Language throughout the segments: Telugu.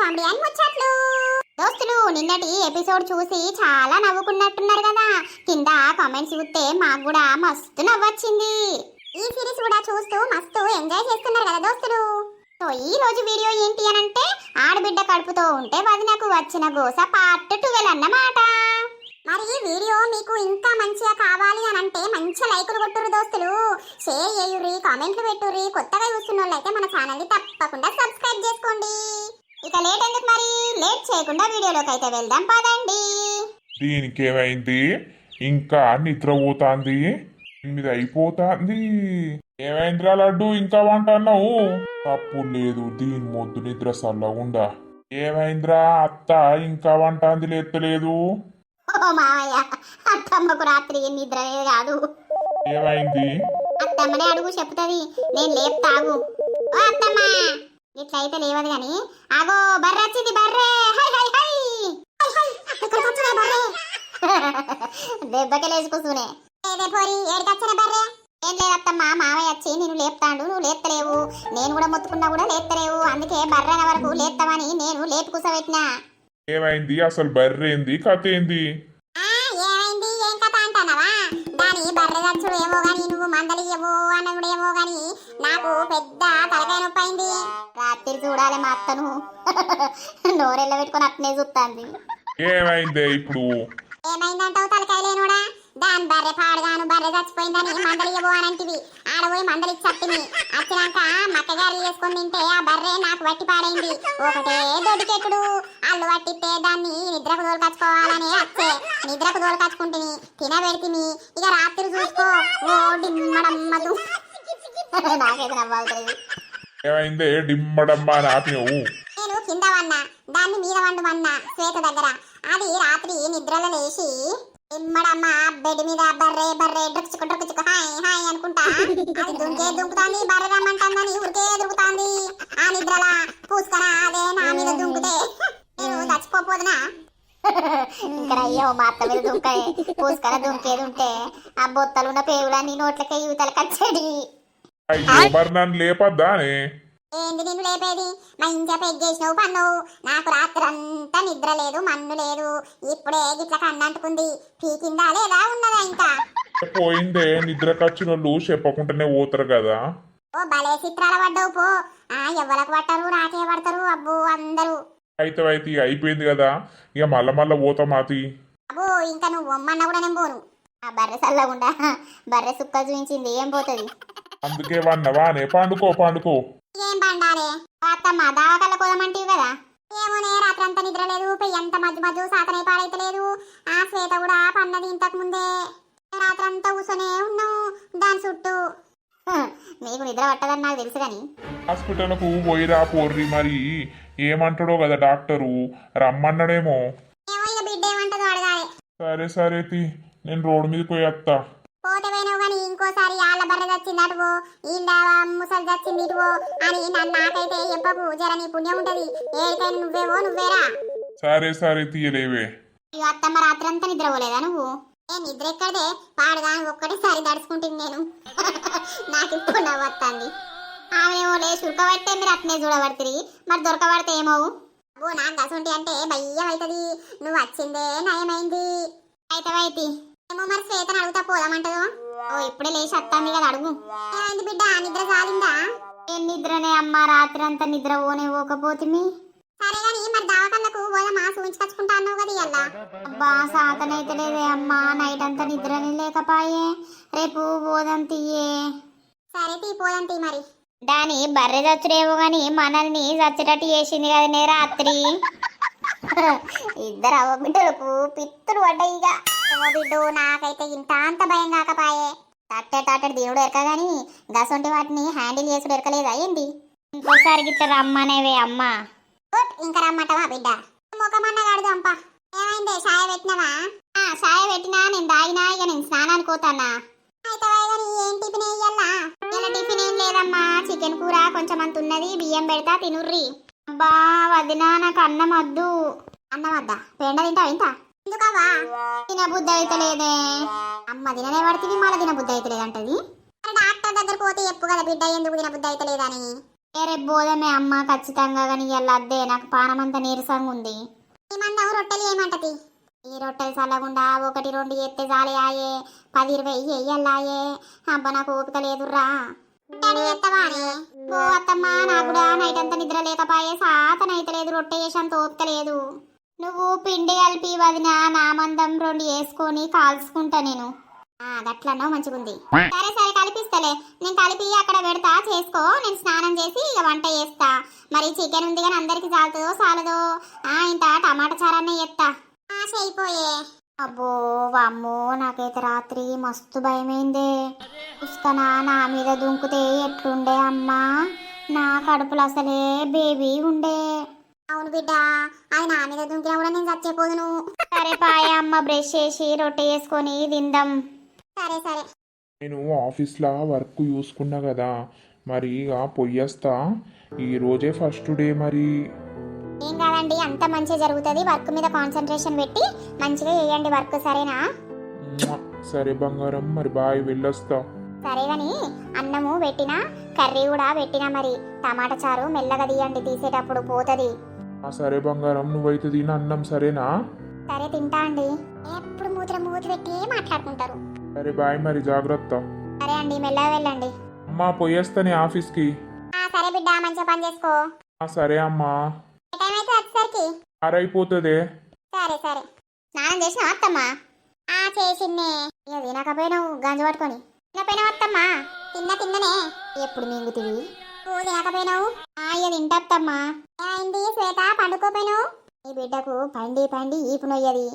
కామెడీ అని ముచ్చట్లు. దోస్తులు నిన్నటి ఎపిసోడ్ చూసి చాలా నవ్వుకున్నట్టున్నారు కదా. కింద కామెంట్స్ చూస్తే మాకు కూడా మస్తు నవ్వొచ్చింది. ఈ సిరీస్ కూడా చూస్తూ మస్తు ఎంజాయ్ చేస్తున్నారు కదా దోస్తులు. సో ఈ రోజు వీడియో ఏంటి అని అంటే ఆడబిడ్డ కడుపుతో ఉంటే వదినకు వచ్చిన గోస పార్ట్ ట్వెల్వ్ అన్నమాట. మరి ఈ వీడియో మీకు ఇంకా మంచిగా కావాలి అని అంటే మంచి లైకులు కొట్టురు దోస్తులు. షేర్ చేయుర్రి కామెంట్లు పెట్టుర్రి. కొత్తగా చూస్తున్న వాళ్ళైతే మన ఛానల్ని తప్పకుండా సబ్స్క్రైబ్ చేసుకోండి. లేట్ ఎందుకు మరి? లేట్ చేయకుండా వీడియోలోకి అయితే వెళ్దాం పదండి. దీనికి ఏమైంది ఇంకా నిద్ర పోతాంది ఎనిమిది అయిపోతాంది. ఏమైందిరా లడ్డు? ఇంకా వంటన్నావు తప్పు లేదు దీని మొద్దు నిద్ర సల్లగుండా. ఏమైందిరా అత్త? ఇంకా వంటాంది లేత్తలేదు? ఓ మావయ్య అత్తమ్మకు రాత్రి నిద్ర కాదు ఏమైంది? అత్తమ్మనే అడుగు చెప్తుంది నేను లేపుతాగు. ఓ అత్తమ్మ! ఇట్లా అయితే లేవదు కానీ ఆగో బర్రె వచ్చింది హై హై హై! దెబ్బకి లేచి ఏదే పోరి ఏడికొచ్చిన బర్రె? ఏం లేదత్తమ్మా మామయ్య వచ్చి నేను లేపుతాడు నువ్వు లేపుతలేవు నేను కూడా మొత్తుకున్నా కూడా లేపుతలేవు అందుకే బర్రెన వరకు లేపుతామని నేను లేపు కూసబెట్టినా. ఏమైంది? అసలు బర్రేంది కథ ఏంది? మందలి ఏమో గాని నాకు పెద్ద తలకాయ నొప్పి అయింది. రాత్రి చూడాలి మా అత్తను. నోరెళ్ళ పెట్టుకొని అట్నే చూస్తాంది ఏమైందే ఇప్పుడు? ఏమైందంటావు తలకాయ లేనోడా? దాని బర్రె పాడుగాను బర్రె చచ్చిపోయిందని మందలి ఇవ్వు అని అంటివి. ఆడపోయి మందలి చట్టిని వచ్చినాక మక్కగారి చేసుకొని తింటే ఆ బర్రె నాకు వట్టి పాడైంది. ఒకటే దొడికెట్టుడు అల్లు పట్టిస్తే దాన్ని నిద్రకు దోలుకచ్చుకోవాలని వచ్చే నిద్రకు దోలుకచ్చుకుంటుని తినబెడితిని. ఇక రాత్రి చూసుకో. ఓ డిమ్మడమ్మదు నాకైతే నవ్వాల్సింది ఏమైందే? డిమ్మడమ్మా అని ఆపినవు. నేను కింద వన్నా. దాన్ని మీద వండు వన్నా శ్వేత దగ్గర. అది రాత్రి నిద్రలో లేచి ఇమ్మడమ్మ బెడ్ మీద బర్రే బర్రే డ్రక్చుకు డ్రక్చుకు హాయ్ హాయ్ అనుకుంటా. అది దుంకే దుంకుతాంది బర్రె రమ్మంటాందని ఉరికే దుంకుతాంది ఆ నిద్రల పూసుకరా అదే నా మీద దుంకుతే నేను చచ్చిపోపోదునా ఇంకా అయ్యో మా అత్త మీద దుంకే పూసుకర దుంకేది ఉంటే ఆ బొత్తలున్న పేగులన్నీ నోట్లకే యువతలు కచ్చేది అయ్యో మరి నన్ను లేపద్దానే? ఏంది నిన్ను లేపేది? మా ఇంట్లో పెగ్గేసినావు పన్నావు. నాకు రాత్రంతా నిద్ర లేదు మన్ను లేదు. ఇప్పుడే గిట్ల కన్నంటుకుంది పీకిందా లేదా ఉన్నదా ఇంకా? పోయిందే నిద్ర కచ్చినోళ్ళు చెప్పకుండానే పోతారు కదా. ఓ భలే చిత్రాల పడ్డావు పో. ఆ ఎవరికి పట్టరు నాకే పడతారు అబ్బో అందరూ. అయితే అయితే అయిపోయింది కదా. ఇక మళ్ళా మళ్ళా పోతాం మాతి. అబ్బో ఇంకా నువ్వు ఒమ్మన్నా కూడా నేను పోను. ఆ బర్రె చల్లగుండా బర్రె సుక్క చూపించింది ఏం పోతుంది? అందుకే వన్నవానే పండుకో పండుకో. ఏం పండాలే? అత్తమ్మ దావకల్ల కోదమంటివి కదా ఏమోనే రాత్రంతా నిద్ర లేదు పెయ్యంత మధ్య మధ్య సాతనే పాడైతలేదు. ఆ శ్వేత కూడా పన్నది ఇంతకు ముందే. రాత్రంతా కూర్చొనే ఉన్నావు దాని చుట్టూ. నీకు నిద్ర పట్టదని నాకు తెలుసు కానీ హాస్పిటల్కు పోయిరా పోర్రి మరి. ఏమంటాడో కదా డాక్టరు. రమ్మన్నాడేమో. సరే సరే తి నేను రోడ్డు మీద పోయేస్తా పోతే పోయినావు కానీ ఇంకోసారి వాళ్ళ బర్రె చచ్చింది అటువో వీళ్ళ ముసలి చచ్చింది ఇటువో అని నన్ను నాకైతే చెప్పకు జర నీ పుణ్యం ఉంటది. ఏడికైనా నువ్వేవో నువ్వేరా. సరే సరే తీయలేవే. ఇక అత్తమ్మ రాత్రంతా నిద్రపోలేదా నువ్వు? ఏ నిద్ర ఎక్కడదే? పాడుగా ఒక్కటేసారి దడుచుకుంటుంది నేను. నాకు ఇప్పుడు నవ్వొస్తుంది ఆమెమో లేచి ఉడకబట్టే మీరు అట్నే చూడబడుతుంది మరి దొరకబడితే ఏమో అబ్బో నాకు గసుంటి అంటే భయం అవుతుంది నువ్వు వచ్చిందే నయమైంది. అయితే వైతి ఏమో మరి శ్వేతను అడుగుతా పోదామంటదో? ఓ ఇప్పుడే లేచి వస్తుంది కదా అడుగు. ఏమైంది బిడ్డ నిద్ర చాలిందా ఏం నిద్రనే అమ్మా రాత్రి అంతా నిద్ర పోనే పోకపోతుంది సరే గాని మరి దావకల్లకు పోదామా? చూపించుకొచ్చుకుంటా అన్నావు కదా ఇయ్యాల. అబ్బా సాతనైతే లేదే అమ్మా నైట్ అంతా నిద్రని లేకపాయే. రేపు పోదాం తీయే. సరే తీ పోదాం తీ మరి. దాని బర్రె చచ్చుడేమో గాని మనల్ని చచ్చేటట్టు చేసింది కదనే రాత్రి. ఇద్దరు అవ్వ బిడ్డలకు పిత్తులు పడ్డాయి ఇక బిడ్డు నాకైతే ఇంత అంత భయం కాకపాయే. తట్టే తట్టడి దేవుడు ఎరక గాని గసొంటి వాటిని హ్యాండిల్ చేసుడు ఎరకలేదా ఏంటి ఇంకోసారి గిట్ల రమ్మనేవే అమ్మా. గుడ్, ఇంకా రమ్మటవా బిడ్డ? ముఖమన్న కడదాంప ఏమైంది సాయ పెట్టినవా? ఆ సాయ పెట్టినా నేను దాగినా ఇక నేను స్నానానికి పోతానా అయితే ఏం టిఫిన్ వేయాలా ఇలా టిఫిన్ ఏం లేదమ్మా. చికెన్ కూర కొంచెం అంత ఉన్నది బియ్యం పెడతా తినుర్రి. అబ్బా వదినా నాకు అన్నం వద్దు. అన్నం వద్దా? పెండ తింటా ఇంత? ఎందుకవ్వా తిన బుద్ధి అయితలేదే అమ్మ తిననే పడుతుంది మళ్ళీ తిన బుద్ధి లేదంటది డాక్టర్ దగ్గర పోతే చెప్పు కదా బిడ్డ ఎందుకు తిన బుద్ధి అయితలేదని ఏ రేపు అమ్మ ఖచ్చితంగా కానీ వెళ్ళద్దే అద్దే నాకు పానమంతా నీరసంగా ఉంది. ఏమందావు రొట్టెలు ఏమంటది ఈ రొట్టెలు చల్లకుండా ఒకటి రెండు ఎత్తే జాలి ఆయే. పది ఇరవై ఎయ్యల్లాయే అబ్బ నాకు ఓపిక లేదురా డాడీ ఎత్తవానే ఓ అత్తమ్మా నాకు కూడా నైట్ అంతా నిద్ర లేకపాయే సాతనైతే లేదు రొట్టె చేసేంత తోపుతలేదు. నువ్వు పిండి కలిపి వదిన నా మందం రెండు వేసుకొని కాల్చుకుంటా నేను. ఆ మంచిగుంది. సరే సరే కలిపిస్తలే. నేను కలిపి అక్కడ పెడతా చేసుకో. నేను స్నానం చేసి ఇక వంట చేస్తా. మరి చికెన్ ఉంది కానీ అందరికి చాలుతుందో చాలదో ఆ ఇంత టమాటా చారాన్ని చేస్తా చేయిపోయే అబ్బో వామ్మో నాకైతే రాత్రి మస్తు భయమైందే. ఉస్కనా నా మీద దుంకుతే ఎట్లుండే అమ్మా? నా కడుపులో అసలే బేబీ ఉండే. అవును బిడ్డ అది నా మీద దుంకినా కూడా నేను చచ్చిపోదును. సరే పాయ అమ్మ బ్రష్ చేసి రొట్టె చేసుకొని తిందాం. సరే సరే. నేను ఆఫీస్లో వర్క్ చూసుకున్నా కదా మరి ఇక పొయ్యేస్తా ఈ రోజే ఫస్ట్ డే మరి. ఏం కాదండి అంత మంచిగా జరుగుతుంది. వర్క్ మీద కాన్సన్ట్రేషన్ పెట్టి మంచిగా చేయండి వర్క్ సరేనా. సరే బంగారం మరి బాయ్ వెళ్ళొస్తా. సరే గాని అన్నము పెట్టినా కర్రీ కూడా పెట్టినా మరి. టమాటా చారు మెల్లగా తీయండి తీసేటప్పుడు పోతుంది. ఆ సరే బంగారం నువ్వైతే తిన అన్నం సరేనా? సరే తింటా అండి. ఎప్పుడు మూత్ర మూతి పెట్టి మాట్లాడుకుంటారు? సరే బాయ్ మరి జాగ్రత్త. సరే అండి మెల్లగా వెళ్ళండి. అమ్మా పోయేస్తానే ఆఫీస్కి. ఆ సరే బిడ్డ మంచిగా పని చేసుకో. ఆ సరే అమ్మా ఏ టైం అయితే వచ్చేసరికి ఆరైపోతుందే సరే సరే. స్నానం చేసిన అత్తమ్మా? ఆ చేసిందే. ఇక తినకపోయినావు గంజు పట్టుకొని. తినపోయినావు అత్తమ్మా? తిన్న తిన్ననే. ఎప్పుడు మింగుతివి? నువ్వు తినకపోయినావు ఆ ఇక తింటత్తమ్మా అయింది శ్వేత? పండుకోపోయినావు నీ బిడ్డకు పండి పండి ఈపు నొయ్యది.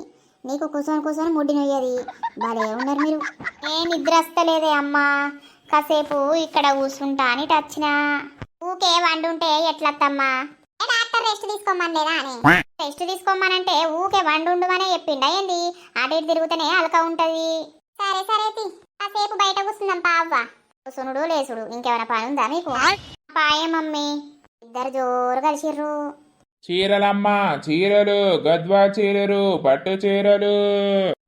నీకు కూర్చొని కూర్చొని ముడ్డి నొయ్యది. భలే ఉన్నారు మీరు. ఏ నిద్ర వస్తలేదే అమ్మా. కాసేపు ఇక్కడ కూర్చుంటా అని టచ్చినా. ఊకే వండుంటే ఎట్లత్తమ్మా? ఏ డాక్టర్ రెస్ట్ తీసుకోమనలేదా అని? రెస్ట్ తీసుకోమనంటే ఊకే వండుండమనే చెప్పిండా ఏంది? అటు ఇటు తిరుగుతూనే అలక ఉంటది. సరే సరే తి. కాసేపు బయట కూర్చుందాం పావ్వ కూసునుడు లేసుడు ఇంకేమైనా పని ఉందా మీకు పాయే మమ్మీ. ఇద్దరు జోరు కలిసిర్రు. చీరలమ్మా చీరలు గద్వా చీరలు పట్టు చీరలు.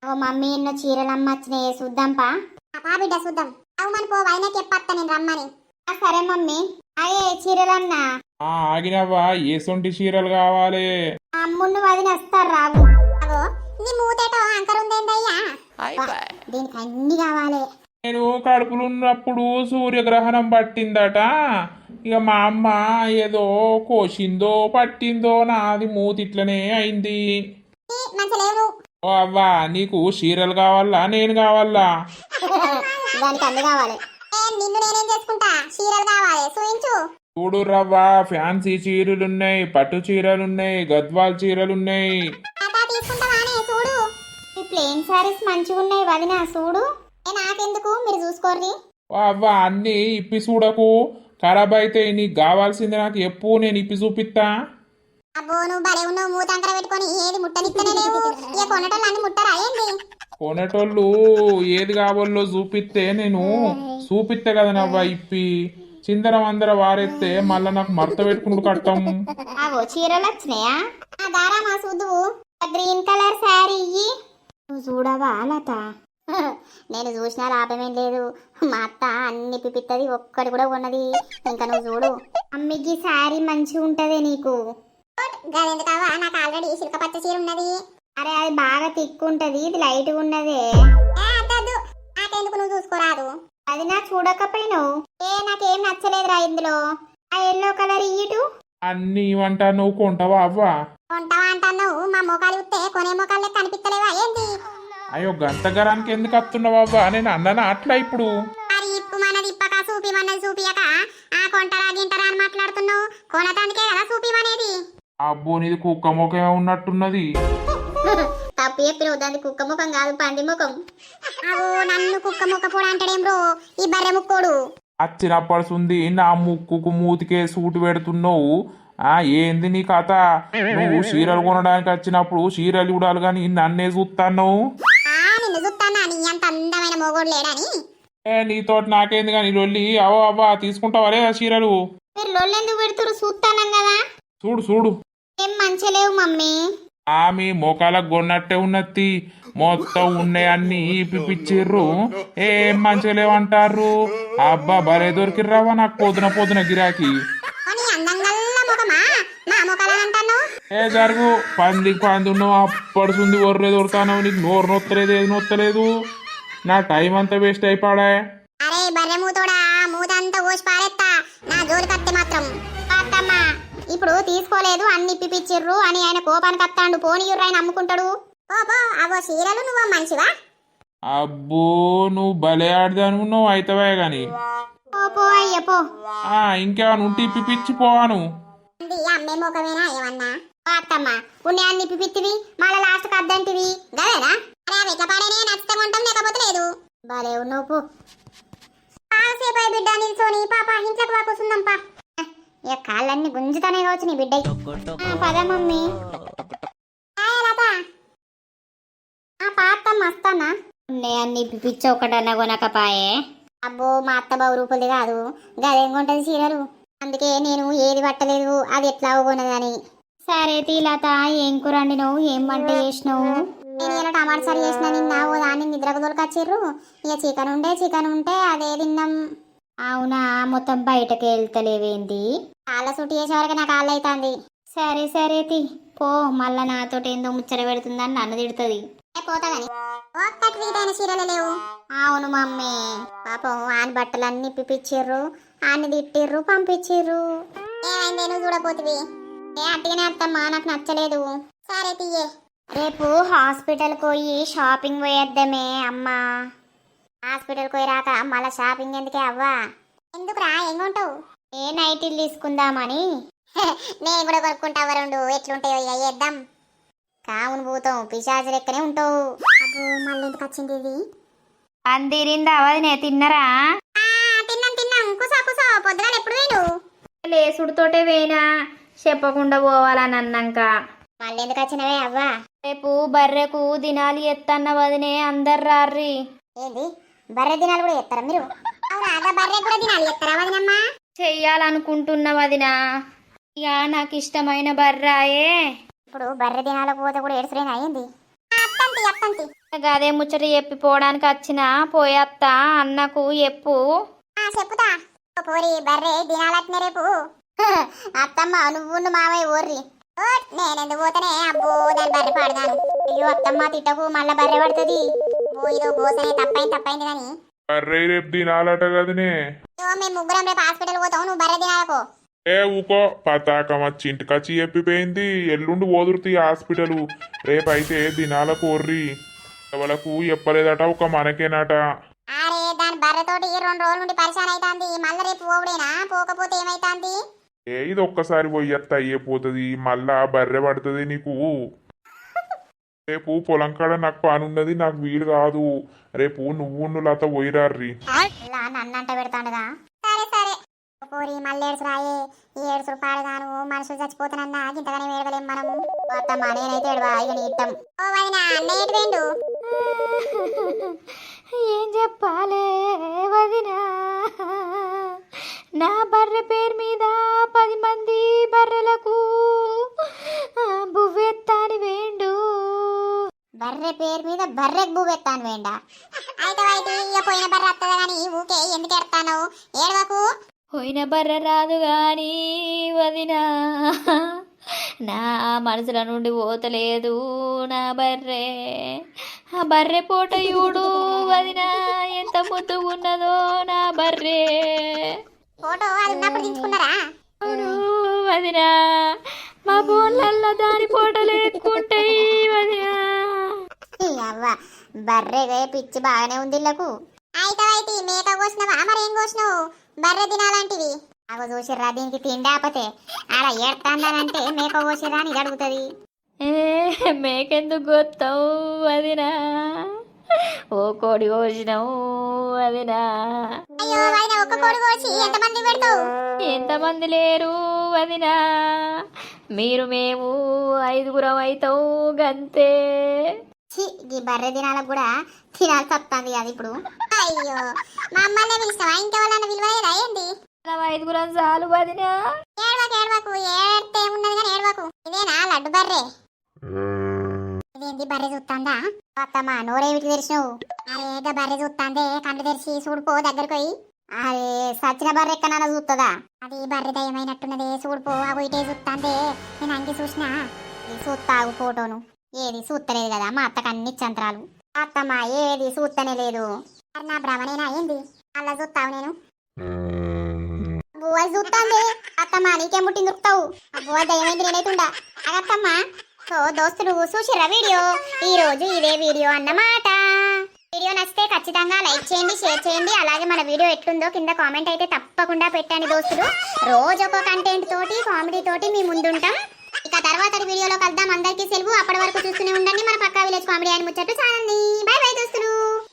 ఓ మమ్మీ ఎన్నో చీరలు అమ్మచ్చినాయి చూద్దాంపా పా. బిడ్డ చూద్దాం. అవు మన పో వైనా చెప్పత్తా నేను రమ్మని. సరే మమ్మీ. అయ్యే చీరలన్నా. ఆ ఆగినవ్వా ఏసొంటి చీరలు కావాలి. అమ్ముండు వదిన వస్తారు రావు. అగో నీ మూతేటో అంకర్ ఉందేందయ్యా? దీనికి అన్ని కావాలి. నేను కడుపులున్నప్పుడు సూర్యగ్రహణం పట్టిందట. ఇక మా అమ్మ ఏదో కోసిందో పట్టిందో నాది మూతిట్లనే అయింది. ఓ అవ్వా నీకు చీరలు కావాలా? నేను కావాలా? దానికి అన్ని కావాలి. ఏ నిన్ను నేనేం చేసుకుంటా? చీరలు కావాలి. చూయించు. చూడు రవ్వ ఫ్యాన్సీ చీరలున్నాయి పట్టు చీరలున్నాయి గద్వాల్ చీరలున్నాయి. ప్లేన్ సారీస్ మంచిగా ఉన్నాయి వదిన చూడు. నాకెందుకు? మీరు చూసుకోర్రి. అవ్వ అన్నీ ఇప్పి చూడకు. ఖరాబ్ అయితే నీకు కావాల్సింది నాకు ఎప్పు నేను ఇప్పి చూపిస్తా అబ్బో నువ్వు భలే ఉన్నావు. మూతంకర పెట్టుకొని ఏది ముట్టనిస్తనే లేవు. ఇక కొనటోళ్ళు అన్ని ముట్టరా ఏంది? కొనేటోళ్ళు ఏది కావాలో చూపిస్తే నేను చూపిస్తే కదా నవ్వ ఇప్పి. చిందరం అందర వారెత్తే మళ్ళా నాకు మడత పెట్టుకుంటూ కట్టం అవో చీరలు వచ్చినాయా? ఆ దారా మా సుదువు గ్రీన్ కలర్ శారీ ఇయ్యి. నువ్వు చూడవా లత? నేను చూసినా లాభమేం లేదు. మా అత్త అన్ని పిపిత్తది ఒక్కటి కూడా ఉన్నది ఇంకా నువ్వు చూడు. అమ్మికి శారీ మంచిగా ఉంటదే నీకు. నాకు ఆల్రెడీ సిల్క పచ్చ చీర ఉన్నది. అరే అది బాగా తిక్కుంటది ఇది లైట్ ఉన్నదే. నాకెందుకు నువ్వు చూసుకోరాదు? అది నా చూడకపోయినావు. ఏ నాకేం నచ్చలేదురా ఇందులో. ఆ ఎల్లో కలర్ ఇయ్యటు. అన్ని వంట నువ్వు కొంటావా అవ్వా? కొంటావా అంటున్నావు. మా మోకాలు ఉత్తే కొనే మోకాలు లెక్క కనిపిస్తలేవా ఏంది? అయ్యో గంట గరానికి ఎందుకు వస్తున్నావు అవ్వా? నేను అన్నానా అట్లా ఇప్పుడు? మరి ఇప్పు మనది ఇప్పక సూపి మనది సూపియక ఆ కొంటరా గింటరా అని మాట్లాడుతున్నావు. కొనటానికే కదా సూపి అనేది అబ్బో నీది కుక్క ముఖమే ఉన్నట్టున్నది. తప్పు చెప్పిన దాని కుక్క ముఖం కాదు పంది ముఖం. అవు నన్ను కుక్క ముక్క కూడా అంటాడేం బ్రో? ఈ బర్రె ముక్కోడు. అచ్చినప్పడుసుంది నా ముక్కుకు మూతికే సూటు పెడుతున్నావు. ఆ ఏంది నీ కథ? నువ్వు చీరలు కొనడానికి వచ్చినప్పుడు చీరలు చూడాలి కానీ నన్నే చూస్తాను ఆ నిన్ను చూస్తానా నీ అంత అందమైన మొగోడు లేడని ఏ నీతోటి నాకేంది కానీ లొల్లి? అవో అవ్వా తీసుకుంటావా లేదా చీరలు? మీరు లొల్లెందుకు పెడుతురు చూస్తానం కదా. చూడు చూడు. ఏం మంచి లేవు మమ్మీ. ఆమె మోకాలకు కొన్నట్టే ఉన్నత్తి మొత్తం ఉన్నాయి అన్ని పిచ్చిర్రు ఏం మంచిగా లేవంటారు అబ్బా భలే దొరికిర్రావా నాకు పొద్దున పొద్దున గిరాకీ. ఏ జరుగు పందికి పంది ఉన్నావు అప్పడుసుంది ఒర్రే దొరుకుతాను నీకు నోరు నొత్తలేదు ఏది నొత్తలేదు? నా టైం అంతా వేస్ట్ అయిపోడా. అరే బర్రె మూతోడా? మూతంతా కోసి పారేత్తా. నా ఇప్పుడు తీసుకోలేదు అన్ని ఇప్పిపిచ్చిర్రు అని ఆయన కోపానికి అత్తాండు పోనీయుర్రు ఆయన అమ్ముకుంటాడు. పో పో అవో చీరలు నువ్వు మనిషివా అబ్బో నువ్వు భలే ఆడదాను నువ్వు అయితవే గాని. పో పో అయ్య పో. ఆ ఇంకేమైనా ఉంటే ఇప్పిపిచ్చి పోవాను అమ్మే ముఖమేనా ఏమన్నా? అత్తమ్మ పుణ్యాన్ని పిప్పిత్తివి మళ్ళా లాస్ట్ అద్దంటివి. గదేనా? అరే అవి నచ్చితే కొంటాం లేకపోతే లేదు. భలే ఉన్నావు పో. కాసేపు బిడ్డ నిల్చొని. పాప ఇంట్లోకి వా ఇక కాళ్ళన్నీ గుంజుతానే కావచ్చు నీ బిడ్డ పద మమ్మీ. పాత మస్తానా అన్ని పిచ్చ ఒకటన్నా కొనకపాయే. అబ్బో మా అత్త బావు రూపులది కాదు. గదేం కొంటది చీరలు? అందుకే నేను ఏది పట్టలేదు అది ఎట్లా కొనదని. సరే తీలత ఏం కూర వండినావు? ఏం వంట చేసినావు? నేను ఇలా టమాటా సారు చేసిన నిన్న ఓ దాన్ని నిద్రకు దొరకచ్చిర్రు. ఇక చికెన్ ఉంటే చికెన్ ఉంటే అదే తిన్నాం. అవునా? మొత్తం బయటకు వెళ్తలేవేంది? కాళ్ళ సుట్టి చేసేవరకు నాకు కాళ్ళు అవుతుంది. సరే సరే తి. పో. మళ్ళా నాతోటి ఏందో ముచ్చట పెడుతుందని నన్ను తిడుతుంది. పోతా చీరలు లేవు. అవును మమ్మీ. పాపం ఆని బట్టలన్నీ పిప్పిచ్చిర్రు ఆని తిట్టిర్రు పంపించిర్రు. ఏమైంది? నువ్వు చూడపోతివి ఏ అట్టిగానే అత్తమ్మా నాకు నచ్చలేదు. సరే తీయే. రేపు హాస్పిటల్ పోయి షాపింగ్ పోయేద్దామే అమ్మా. హాస్పిటల్కి పోయి రాక మళ్ళా షాపింగ్ ఎందుకే అవ్వా? ఎందుకురా ఏం కొంటావు ఏ నైటీలు తీసుకుందామని నేను కూడా కొనుక్కుంటావా రెండు ఎట్లుంటాయో ఇక చేద్దాం కావును పోతాం పిశాచి లెక్కనే ఉంటావు. అబ్బో మళ్ళీ ఎందుకు వచ్చింది ఇది? అందిరిందా అవదినే తిన్నరా? ఆ, తిన్నాం తిన్నాం. కుసో కుసో పొద్దున ఎప్పుడు వేడు లేసుడుతోటే వేనా చెప్పకుండా పోవాలని అన్నాక. మళ్ళీ ఎందుకు వచ్చినవే అవ్వా? రేపు బర్రెకు దినాలు ఎత్తన్న వదినే అందరు రార్రి. ఏంది? బర్రె దినాలు కూడా చేస్తారా మీరు? అవునా అదా బర్రె కూడా దినాలు చేస్తారా వదినమ్మా? చెయ్యాలనుకుంటున్న వదినా. ఇక నాకు ఇష్టమైన బర్రాయే. ఇప్పుడు బర్రె దినాలకు పోతే కూడా అత్తంతి అత్తంతి గదే ముచ్చట చెప్పిపోవడానికి వచ్చిన పోయత్తా అన్నకు ఎప్పు ఆ చెప్పుతా. పోరి బర్రె దినాలట్నే రేపు. అత్తమ్మ నువ్వు మావయ్య ఓర్రి. నేనెందుకు పోతేనే? అబ్బో దాని బర్రె పాడదాను. అయ్యో అత్తమ్మ తిట్టకు మళ్ళా బర్రె పడుతుంది. తప్పైంది తప్పైంది కానీ అర్రే రేపు తినాలట కదనే. మేము ముగ్గురం రేపు హాస్పిటల్ పోతాం నువ్వు బర్రె దినాలకు ఏ ఊకో పతాకం వచ్చి ఇంటికొచ్చి చెప్పిపోయింది. ఎల్లుండి పోదురుతి హాస్పిటల్. రేపైతే దినాల కోర్రి ఎవలకు చెప్పలేదట ఒక మనకేనట. అరే దాని బర్రెతోటి రెండు రోజుల నుండి పరిశాన్ అవుతుంది మళ్ళీ రేపు పోవుడేనా? పోకపోతే ఏమైతుంది? ఏ ఇది ఒక్కసారి పోయత్త అయ్యేపోతుంది మళ్ళా బర్రె పడుతుంది నీకు. రేపు పొలం కాడ నాకు పని ఉన్నది నాకు వీలు కాదు. రేపు నువ్వు లత పోయిరార్రి నన్నంట పెడతాడుగా. సరే సరే. పోరి మళ్ళీ ఏడుసు రాయే ఈ ఏడుసు పాడగాను మనుషులు చచ్చిపోతానన్నా ఇంతగానే ఏడవలేం మనము. అత్తమ్మ నేనైతే ఏడవా ఇక నీ ఇట్టం ఓ వదిన అన్నయ్య వేండు ఏం చెప్పాలే వదినా? నా బర్రె పేరు మీద పది మంది బర్రెలకు బువ్వెత్తాని వేండు బర్రె పేరు మీద బర్రెకు భూవెత్తాను వేండా. అయితే అయితే ఇక పోయిన బర్రె వస్తుందా కానీ ఊకే ఎందుకు ఎడతాను? ఏడవకు. పోయిన బర్రె రాదు గాని వదినా. నా మనసుల నుండి పోతలేదు నా బర్రె. ఆ బర్రె పూట చూడు వదినా ఎంత ముద్దుగా ఉన్నదో నా బర్రె. ఫోటో అది ఉన్నప్పుడు దించుకున్నారా? అవును వదినా మా ఫోన్లల్లో దాని ఫోటోలు ఎక్కుంటాయి వదినా. అవ్వ. బర్రె పిచ్చి బాగానే ఉంది ఇళ్ళకు. అయితే అయితే మేక కోసినవా? మరి ఏం కోసినావు? బర్రె తినాలంటివి. అగో చూసిర్రా దీనికి తిండి ఆపతే. ఆడ ఏడ్తాందనంటే మేక కోసిర్రా అని అడుగుతుంది ఏ మేకెందుకు గొత్తావు వదినా ఓ కోడి కోసినావు? వదినా అయ్యో ఆయన ఒక్క కోడి కోసి ఎంతమంది పెడతావు? ఎంతమంది లేరు? వదినా మీరు మేము ఐదుగురం అవుతావు గంతే. ఛీ, ఈ బర్రె దినాలకు కూడా తినాల్సి వస్తుంది అది ఇప్పుడు. అయ్యో మా అమ్మనే పిలిచినావా విలువలేదా ఏంది? మనం ఐదుగురం చాలు వదినా. ఏడవకు ఏడవకు. ఏడితే ఏమున్నది కానీ ఏడవకు. ఇదేనా లడ్డు బర్రె? ఇదేంటి బర్రె చూస్తాందా? అత్తమ్మ నోరేమిటి తెరిచినావు? అరే గా బర్రె చూస్తాందే కళ్ళు తెరిచి చూడుకో దగ్గరకు పోయి. అరే సచిన బర్రె ఎక్కడన్నా చూస్తుందా అది బర్రె దయమైనట్టున్నదే చూడుపో అవి ఇటే చూస్తాందే. నేను అంగి చూసినా. ఇది చూస్తావు ఫోటోను. ఏది సూత్తలేదు కదా మా అత్తకు అన్ని చంత్రాలు అత్తమ్మ ఏది సూత్తనే లేదు. నా భ్రమనేనా ఏంది? అలా చూస్తావు నేను? బువ్వ చూస్తాంది అత్తమ్మ నీకేం ముట్టి దొరుకుతావు బువ్వ దయమైంది నేనైతుండా అగత్తమ్మ సో దోస్తులు చూసిర్రా వీడియో? ఈ రోజు ఇదే వీడియో అన్నమాట. వీడియో నచ్చితే ఖచ్చితంగా లైక్ చేయండి షేర్ చేయండి. అలాగే మన వీడియో ఎట్లుందో కింద కామెంట్ అయితే తప్పకుండా పెట్టండి దోస్తులు రోజు ఒక కంటెంట్ తోటి కామెడీ తోటి మీ ముందుంటాం. ఇక తర్వాత వీడియోలో కలుద్దాం. అందరికీ సెలవు. అప్పటి వరకు చూస్తూనే ఉండండి. మన పక్కా విలేజ్ కామెడీ అని ముచ్చట్టు చాలండి. బై బై దోస్తులు.